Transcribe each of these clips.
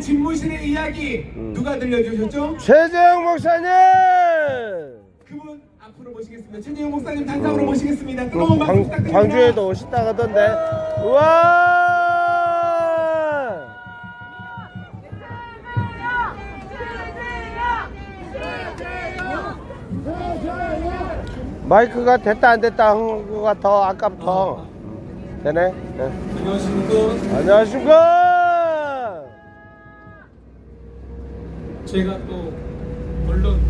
그 집무실의 이야기 누가 들려주셨죠? 최재형 목사님! 그분 앞으로 모시겠습니다. 최재형 목사님 단상으로 모시겠습니다. 뜨거운 박수 광, 부탁드립니다. 광주에도 오셨다 가던데. 우와! 마이크가 됐다 안 됐다 한 거가 더 아까부터 되네. 네. 안녕하십니까. 안녕하십니까? 제가 또 물론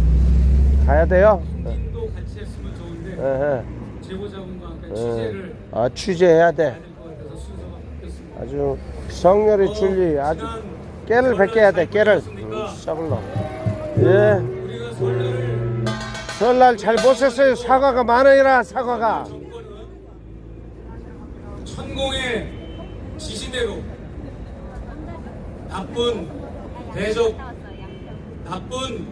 가야 돼요. 네. 인도 같이 했으면 좋은데 예, 제보자분과 함께 예. 취재를 아 취재해야 해야 돼. 될것 같아서 순서가 바뀌었습니다. 아주 성렬이 줄리 아주 깨를 벗겨야 돼 깨를 음, 썩을로 예 우리가 설날을 설날 잘 보셨어요 사과가 많으니라 사과가 정권은 천공의 지시대로 나쁜 대적 나쁜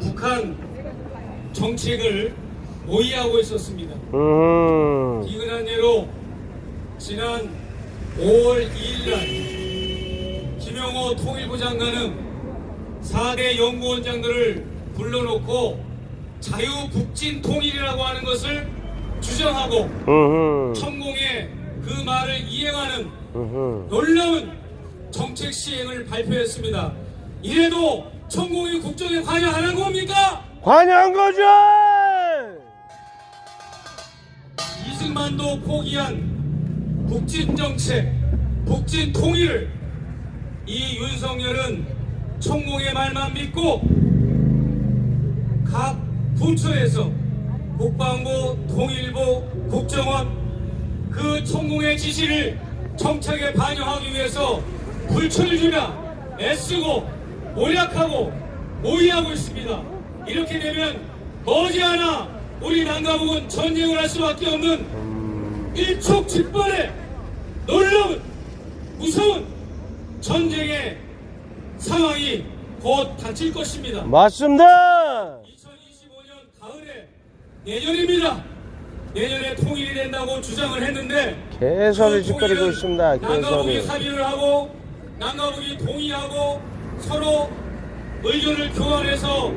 북한 정책을 모의하고 있었습니다. 음 기근한 예로 지난 5월 2일날 김영호 통일부 장관은 4대 연구원장들을 불러놓고 자유북진 통일이라고 하는 것을 주장하고 음 천공의 그 말을 이행하는 음 놀라운 정책 시행을 발표했습니다. 이래도 천공이 국정에 관여하는 겁니까? 관여한 거죠 이승만도 포기한 북진 정책, 북진 통일을 이 윤석열은 천공의 말만 믿고 각 부처에서 국방부, 통일부, 국정원 그 천공의 지시를 정책에 반영하기 위해서 불초를 주며 애쓰고 모략하고 모의하고 있습니다. 이렇게 되면 머지 않아 우리 남가북은 전쟁을 할 수밖에 없는 일촉즉발의 놀라운 무서운 전쟁의 상황이 곧 닥칠 것입니다. 맞습니다 2025년 가을에 내년입니다. 내년에 통일이 된다고 주장을 했는데 개소리 그 짓거리고 있습니다 남가북이 개소리 합의를 하고 남가북이 동의하고 서로 의견을 교환해서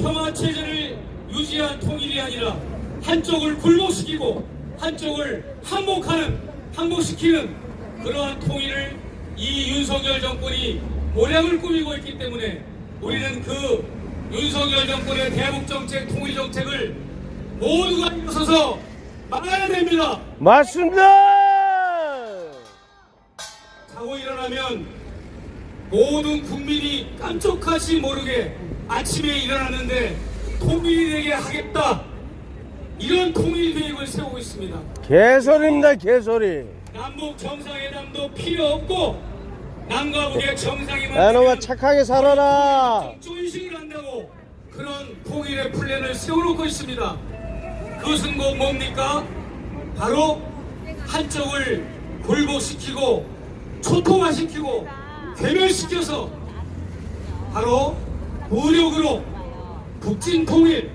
평화 체제를 유지한 통일이 아니라 한쪽을 굴복시키고 한쪽을 항복하는 항복시키는 그러한 통일을 이 윤석열 정권이 모략을 꾸미고 있기 때문에 우리는 그 윤석열 정권의 대북 정책, 통일 정책을 모두가 일어서서 막아야 됩니다. 맞습니다 자고 일어나면 모든 국민이 깜짝하지 모르게 아침에 일어났는데 통일이 되게 하겠다. 이런 통일 계획을 세우고 있습니다. 개소리입니다 개소리 남북 정상회담도 필요 없고 남과 북의 정상회담 야놈아 착하게 살아라 정조인식을 한다고 그런 통일의 플랜을 세워놓고 있습니다. 그것은 뭐 뭡니까? 바로 한쪽을 굴복시키고 초토화시키고 괴멸시켜서 바로 무력으로 북진 통일,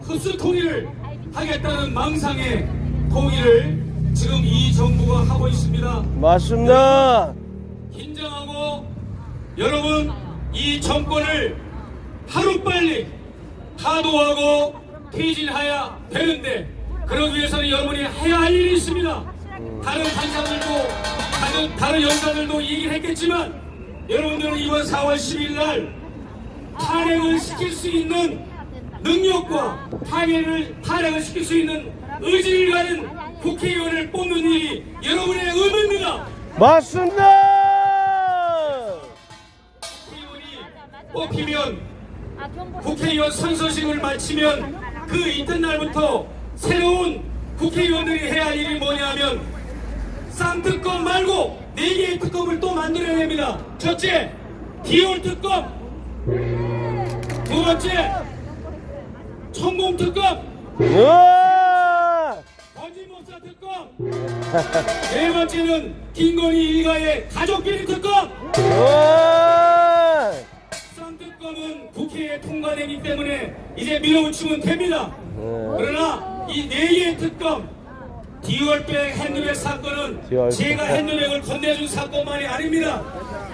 흡수 통일을 하겠다는 망상의 통일을 지금 이 정부가 하고 있습니다. 맞습니다 긴장하고 여러분 이 정권을 하루빨리 하도하고 퇴진해야 되는데 그러기 위해서는 여러분이 해야 할 일이 있습니다. 다른 단사들도 다른, 다른 연사들도 얘기를 했겠지만 여러분들은 이번 4월 10일 날 탄핵을 시킬 수 있는 능력과 탄핵을, 탄핵을 시킬 수 있는 의지를 가진 국회의원을 뽑는 일이 여러분의 의무입니다. 맞습니다 국회의원이 뽑히면 국회의원 선서식을 마치면 그 이튿날부터 새로운 국회의원들이 해야 할 일이 뭐냐면 쌍특검 말고 네 개의 특검을 또 만들어냅니다. 첫째, 디올 특검. 두 번째, 천공 특검. 거짓목사 특검. 네 번째는 김건희 일가의 가족끼리 특검. 우와 쌍특검은 국회에 통과되기 때문에 이제 밀어붙이면 됩니다. 그러나 이 네 개의 특검 디월백 핸드백 사건은. 제가 핸드백을 건네준 사건만이 아닙니다.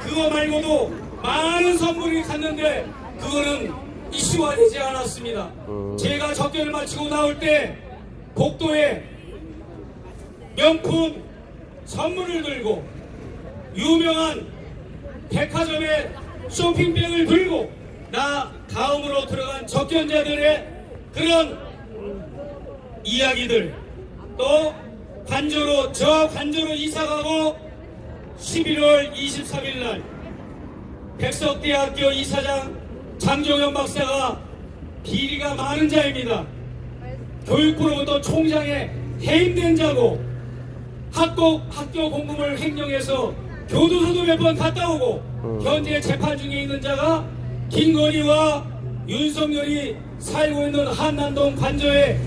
그거 말고도 많은 선물이 갔는데 그거는 이슈화 되지 않았습니다. 음. 제가 접견을 마치고 나올 때 복도에 명품 선물을 들고 유명한 백화점의 쇼핑백을 들고 나 다음으로 들어간 접견자들의 그런 이야기들 또 관저로 저 관저로 이사가고 11월 23일 날 백석대학교 이사장 장종현 박사가 비리가 많은 자입니다. 교육부로부터 총장에 해임된 자고 학교, 학교 공금을 횡령해서 교도소도 몇 번 갔다 오고 현재 재판 중에 있는 자가 김건희와 윤석열이 살고 있는 한남동 관저에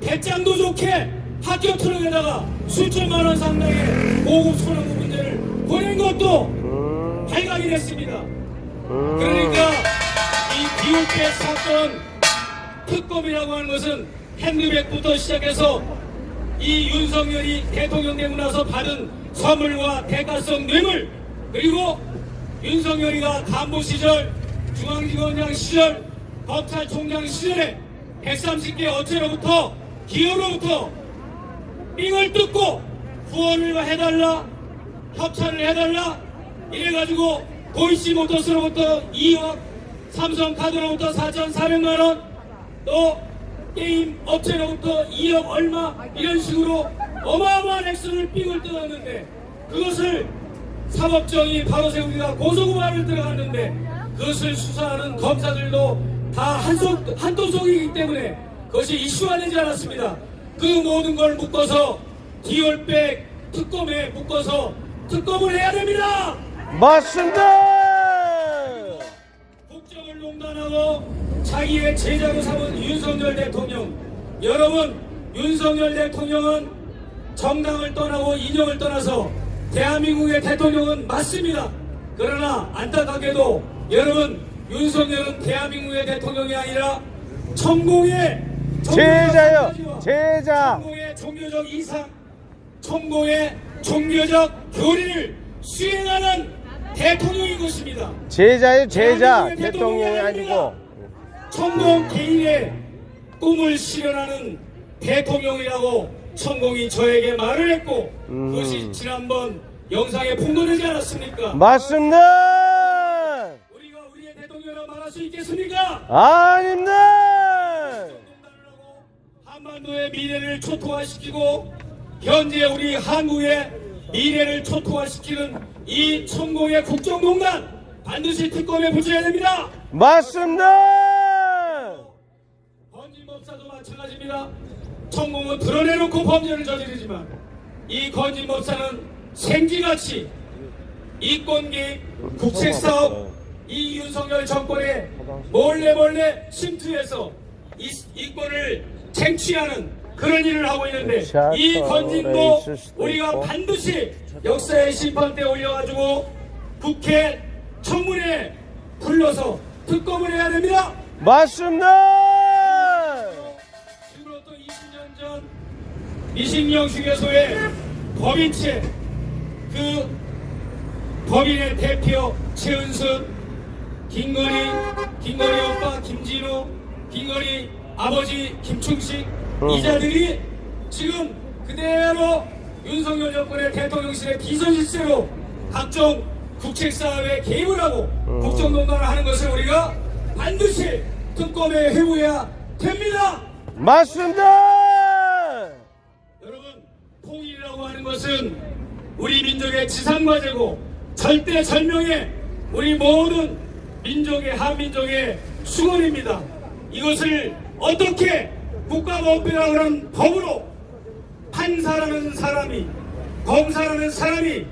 배짱도 좋게 학교 트럭에다가 수천만 원 상당의 고급 소나무 문제를 보낸 것도 음, 발각이 됐습니다. 음. 그러니까 이 비올페 사건 특검이라고 하는 것은 핸드백부터 시작해서 이 윤석열이 대통령 되고 나서 받은 선물과 대가성 뇌물 그리고 윤석열이가 간부 시절 중앙지검장 시절 검찰총장 시절에 130개 업체로부터 기업으로부터 삥을 뜯고 후원을 해달라 협찬을 해달라 이래가지고 도이치 모터스로부터 2억 삼성카드로부터 4,400만원 또 게임 업체로부터 2억 얼마 이런 식으로 어마어마한 액수를 삥을 뜯었는데 그것을 사법정의 바로 세우기가 고소고발을 들어갔는데 그것을 수사하는 검사들도 다 한속, 한도속이기 때문에 그것이 이슈화되지 않았습니다. 그 모든 걸 묶어서 디올백 특검에 묶어서 특검을 해야 됩니다. 맞습니다. 국정을 농단하고 자기의 제자로 삼은 윤석열 대통령 여러분 윤석열 대통령은 정당을 떠나고 인형을 떠나서 대한민국의 대통령은 맞습니다 그러나 안타깝게도 여러분 윤석열은 대한민국의 대통령이 아니라 천공의 제자요, 제자. 천공의 종교적 이상 천공의 종교적 교리를 수행하는 대통령인 것입니다 제자요, 제자. 대통령이 아니고. 천공 개인의 꿈을 실현하는 대통령이라고 천공이 저에게 말을 했고 음. 그것이 지난번 영상에 풍도되지 않았습니까? 맞습니다. 우리가 우리의 대통령이라고 말할 수 있겠습니까? 아닙니다. 한반도의 미래를 초토화시키고 현재 우리 한국의 미래를 초토화시키는 이 천공의 국정농단 반드시 특검에 붙여야 됩니다. 맞습니다. 건진법사도 마찬가지입니다. 천공은 드러내놓고 범죄를 저지르지만 이 건진법사는 생쥐같이 이권기 국책사업 이 윤석열 정권에 몰래 몰래 침투해서 이, 이권을 쟁취하는 그런 일을 하고 있는데 이 건진도 우리가. 반드시 역사의 심판대 올려가지고 국회 청문회 불러서 특검을 해야 됩니다. 맞습니다. 지금으로부터 20년 전 이신영 휴게소의 법인체 그 법인의 대표 최은순 김건희 김건희 오빠 김진우 김건희 아버지 김충식 이 자들이 지금 그대로 윤석열 정권의 대통령실의 비서실세로 각종 국책사업에 개입을 하고 국정농단을 하는 것을 우리가 반드시 특검에 회부해야 됩니다. 맞습니다. 여러분 통일이라고 하는 것은 우리 민족의 지상과제고 절대 절명의 우리 모든 민족의 한민족의 수건입니다. 이것을 어떻게 국가법이라고 하는 법으로 판사라는 사람이 검사라는 사람이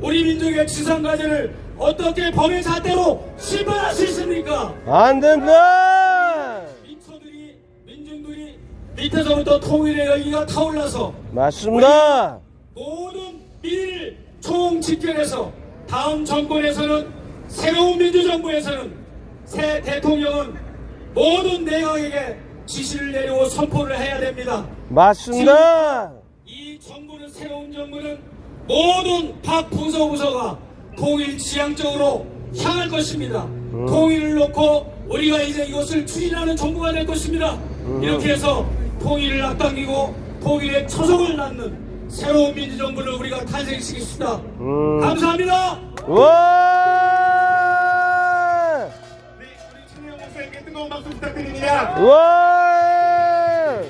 우리 민족의 지상과제를 어떻게 법의 잣대로 심판할 수 있습니까? 안 됩니다. 민초들이 민중들이 밑에서부터 통일의 열기가 타올라서 맞습니다. 모든 민의를 총 집결해서 다음 정권에서는 새로운 민주정부에서는 새 대통령은 모든 내각에게 지시를 내리고 선포를 해야 됩니다. 맞습니다. 이 정부는 새로운 정부는 모든 각 부서 부서가 통일 지향적으로 향할 것입니다. 통일을 놓고 우리가 이제 이것을 추진하는 정부가 될 것입니다. 이렇게 해서 통일을 앞당기고 통일의 초석을 낳는 새로운 민주정부를 우리가 탄생시키겠습니다. 음. 감사합니다. 와! 뜨거운 박수 부탁드립니다. 와! 네,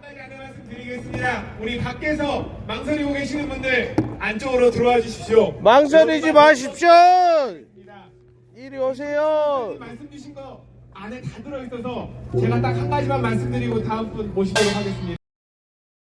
한 가지 안내 말씀 드리겠습니다. 우리 밖에서 망설이고 계시는 분들 안쪽으로 들어와 주십시오. 망설이지. 마십시오. 이리 오세요. 말씀 주신 거 안에 다 들어 있어서 제가 딱 한 가지만 말씀드리고 다음 분 모시도록 하겠습니다.